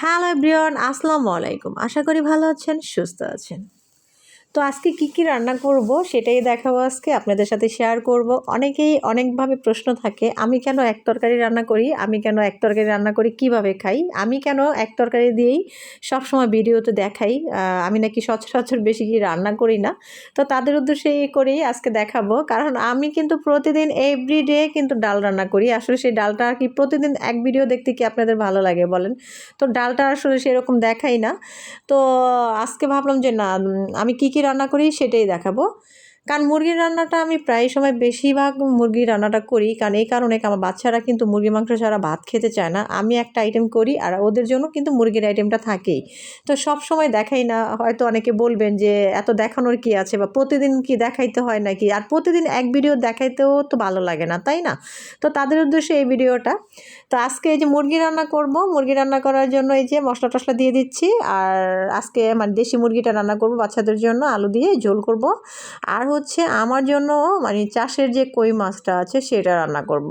Hello everyone আসসালামু আলাইকুম। আশা করি ভালো আছেন সুস্থ আছেন। তো আজকে কি কি রান্না করব সেটাই দেখাবো আজকে, আপনাদের সাথে শেয়ার করব। অনেকেই অনেকভাবে প্রশ্ন থাকে, আমি কেন এক তরকারি রান্না করি, আমি কেন এক তরকারি রান্না করি, কীভাবে খাই? আমি কেন এক তরকারি দিয়েই সবসময় ভিডিওতে দেখাই আমি নাকি সচরাচর বেশি কি রান্না করি না। তো তাদের উদ্দেশ্যে করেই আজকে দেখাবো, কারণ আমি কিন্তু প্রতিদিন এভরিডে কিন্তু ডাল রান্না করি। আসলে সেই ডালটা আর কি প্রতিদিন এক ভিডিও দেখতে কি আপনাদের ভালো লাগে বলেন? তো ডালটা আসলে সেরকম দেখাই না। তো আজকে ভাবলাম যে না আমি কি কি রান্না করি সেটাই দেখাবো। কারণ মুরগির রান্নাটা আমি প্রায় সময় বেশিরভাগ মুরগির রান্নাটা করি। কারণ এই কারণে আমার বাচ্চারা কিন্তু মুরগি মাংস ছাড়া ভাত খেতে চায় না। আমি একটা আইটেম করি আর ওদের জন্য কিন্তু মুরগির আইটেমটা থাকেই। তো সব সময় দেখাই না। হয়তো অনেকে বলবেন যে, এত দেখানোর কি আছে? বা, প্রতিদিন কি দেখাইতে হয় নাকি? আর প্রতিদিন এক ভিডিও দেখাইতেও তো ভালো লাগে না, তাই না? তো তাদের উদ্দেশ্যে এই ভিডিওটা তো আজকে এই যে মুরগি রান্না করব, মুরগি রান্না করার জন্য এই যে মশলা টশলা দিয়ে দিচ্ছি। আর আজকে মানে দেশি মুরগিটা রান্না করব বাচ্চাদের জন্য। আলু দিয়ে ঝোল করব। আর হচ্ছে আমার জন্য মানে চাষের যে কই মাছটা আছে সেটা রান্না করব।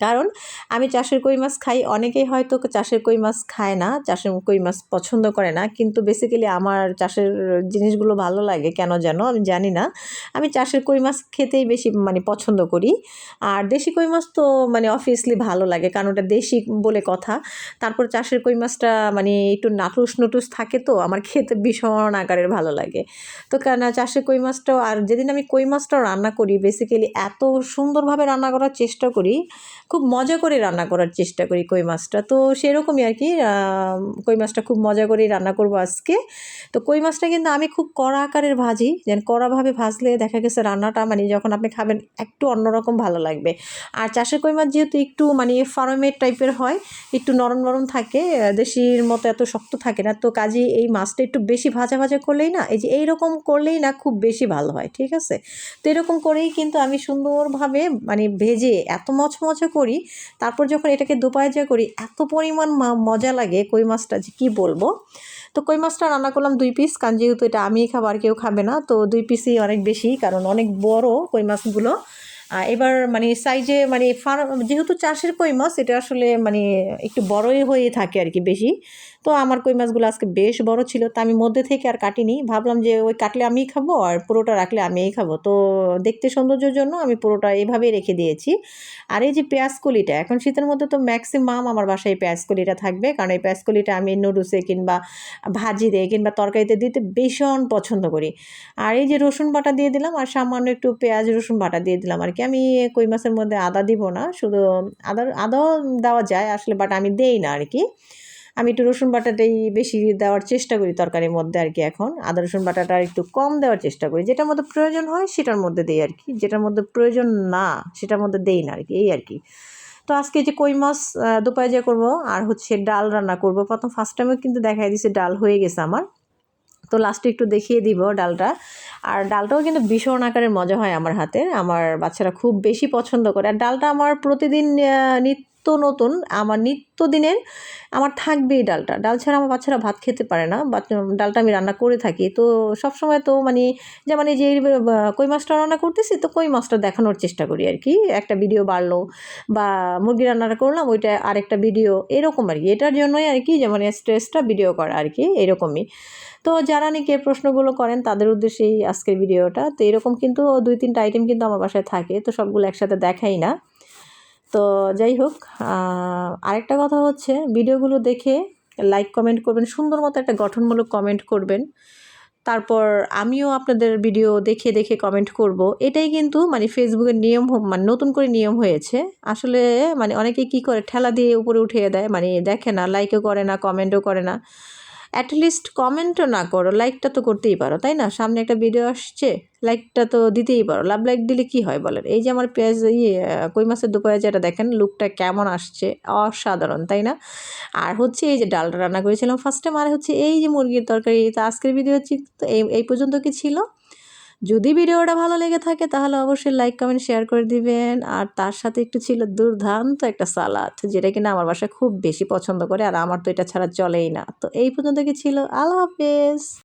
কারণ আমি চাষের কই মাছ খাই, অনেকেই হয়তো চাষের কই মাছ খায় না, চাষের কই মাছ পছন্দ করে না, কিন্তু বেসিক্যালি আমার চাষের জিনিসগুলো ভালো লাগে, কেন যেন আমি জানি না। আমি চাষের কই মাছ খেতেই বেশি মানে পছন্দ করি। আর দেশি কই মাছ তো মানে অবভিয়াসলি ভালো লাগে, কারণ ওটা দেশি বলে কথা। তারপর চাষের কই মাছটা মানে একটু নাটুস নুটুস থাকে তো, আমার খেতে ভীষণ আকারের ভালো লাগে। তো কেন চাষের কই মাছটাও, আর যেদিন আমি কই মাছটাও রান্না করি বেসিক্যালি এত সুন্দরভাবে রান্না করার চেষ্টা করি খুব মজা করে রান্না করার চেষ্টা করি কই মাছটা। তো সেরকমই আর কি কই মাছটা খুব মজা করেই রান্না করব আজকে। তো কই মাছটা কিন্তু আমি খুব কড়া আকারের ভাজি, যেন কড়াভাবে ভাজলে দেখা গেছে রান্নাটা মানে যখন আপনি খাবেন একটু অন্যরকম ভালো লাগবে। আর চাষের কই মাছ যেহেতু একটু মানে ফার্মের টাইপের হয়, একটু নরম নরম থাকে দেশির মতো এত শক্ত থাকে না, তো কাজে এই মাছটা একটু বেশি ভাজা ভাজা করলেই না, এই যে এইরকম করলেই না খুব বেশি ভালো হয়, ঠিক আছে? তো এরকম করেই কিন্তু আমি সুন্দরভাবে মানে ভেজে এত মচমচে করি, তারপর যখন এটাকে দুপায়জা করি, এত পরিমাণ মজা লাগে কই মাছটা যে কী বলব? তো কই মাছটা রান্না করলাম দুই পিস কারণ যেহেতু এটা আমি খাব আর কেউ খাবে না, তো দুই পিসই অনেক বেশি, কারণ অনেক বড় কই মাছগুলো। এবার মানে সাইজে মানে ফার্ম যেহেতু চাষের কই মাছ, এটা আসলে মানে একটু বড়ই হয়ে থাকে আর কি বেশি। তো আমার কই মাছগুলো আজকে বেশ বড় ছিল, তা আমি মধ্যে থেকে আর কাটিনি। ভাবলাম যে ওই কাটলে আমিই খাব আর পুরোটা রাখলে আমিই খাব। তো দেখতে সৌন্দর্যের জন্য আমি পুরোটা এভাবেই রেখে দিয়েছি। আর এই যে পেঁয়াজ কলিটা, এখন শীতের মধ্যে তো ম্যাক্সিমাম আমার বাসায় পেঁয়াজ কলিটা থাকবে। কারণ এই পেঁয়াজ কলিটা আমি নুডলসে কিংবা ভাজিতে কিংবা তরকারিতে দিতে ভীষণ পছন্দ করি। আর এই যে রসুন বাটা দিয়ে দিলাম আর সামান্য একটু পেঁয়াজ রসুন বাটা দিয়ে দিলাম আর কি। আমি কই মাছের মধ্যে আদা দিব না, শুধু আদা, আদাও দেওয়া যায় আসলে বাট আমি দেই না আর কি। আমি একটু রসুন বাটাটাই বেশি দেওয়ার চেষ্টা করি তরকারির মধ্যে আর কি এখন। আদা, রসুন বাটাটা একটু কম দেওয়ার চেষ্টা করি। যেটার মধ্যে প্রয়োজন হয় সেটার মধ্যে দেই আর কি। যেটার মধ্যে প্রয়োজন না সেটার মধ্যে দেই না আর কি। এই আর কি। তো আজকে যে কই মাছ দুপায় যে করব আর হচ্ছে ডাল রান্না করব, প্রথম ফার্স্ট টাইমে কিন্তু দেখাই দিছে ডাল হয়ে গেছে আমার। তো লাস্টে একটু দেখিয়ে দিব ডালটা। আর ডালটাও কিন্তু ভীষণ আকারের মজা হয় আমার হাতে আমার বাচ্চারা খুব বেশি পছন্দ করে। আর ডালটা আমার প্রতিদিন নিত্য নতুন, আমার নিত্য দিনের আমার থাকবেই ডালটা। ডাল ছাড়া আমার বাচ্চারা ভাত খেতে পারে না ডালটা আমি রান্না করে থাকি। তো সব সময় তো মানে যেমন এই যে কই মাছটা রান্না করতেছি, তো কই মাছটা দেখানোর চেষ্টা করি আর কি একটা ভিডিও বাড়লো বা মুরগি রান্নাটা করলাম, ওইটা আরেকটা ভিডিও, এরকম আর কি এটার জন্যই আর কি যেমন স্ট্রেসটা ভিডিও করা আর কি এরকমই। তো যারা নাকি এই প্রশ্নগুলো করেন, তাদের উদ্দেশ্যেই আজকের ভিডিওটা। তো এরকম কিন্তু দুই তিনটা আইটেম কিন্তু আমার বাসায় থাকে, তো সবগুলো একসাথে দেখাই না। তো যাই হোক আরেকটা কথা হচ্ছে, ভিডিওগুলো দেখে লাইক কমেন্ট করবেন, সুন্দর মতো একটা গঠনমূলক কমেন্ট করবেন। তারপর আমিও আপনাদের ভিডিও দেখে দেখে কমেন্ট করব। এটাই কিন্তু মানে ফেসবুকের নিয়ম মানে নতুন করে নিয়ম হয়েছে। আসলে মানে অনেকে কি করে, ঠেলা দিয়ে উপরে উঠিয়ে দেয় মানে দেখে না লাইকও করে না কমেন্টও করে না। অ্যাটলিস্ট কমেন্টও না করো লাইকটা তো করতেই পারো, তাই না? সামনে একটা ভিডিও আসছে লাইকটা তো দিতেই পারো। লাভ লাইক দিলে কি হয় বলেন? এই যে আমার পেঁয়াজ ইয়ে কই মাছের দুপুরে যেটা দেখেন লুকটা কেমন আসছে? অসাধারণ, তাই না? আর হচ্ছে এই যে ডালটা রান্না করেছিলাম ফার্স্টে আর হচ্ছে এই যে মুরগির তরকারি, তো আজকের ভিডিও হচ্ছে তো এই এই পর্যন্ত কি ছিল? যদি ভিডিওটা ভালো লেগে থাকে, তাহলে অবশ্যই লাইক কমেন্ট শেয়ার করে দিবেন। আর তার সাথে একটু ছিল দুর্দান্ত একটা সালাদ, যেটা কিনা আমার বাসায় খুব বেশি পছন্দ করে, আর আমার তো এটা ছাড়া চলেই না। তো এই পর্যন্ত কি ছিল? আল্লাহ হাফেজ।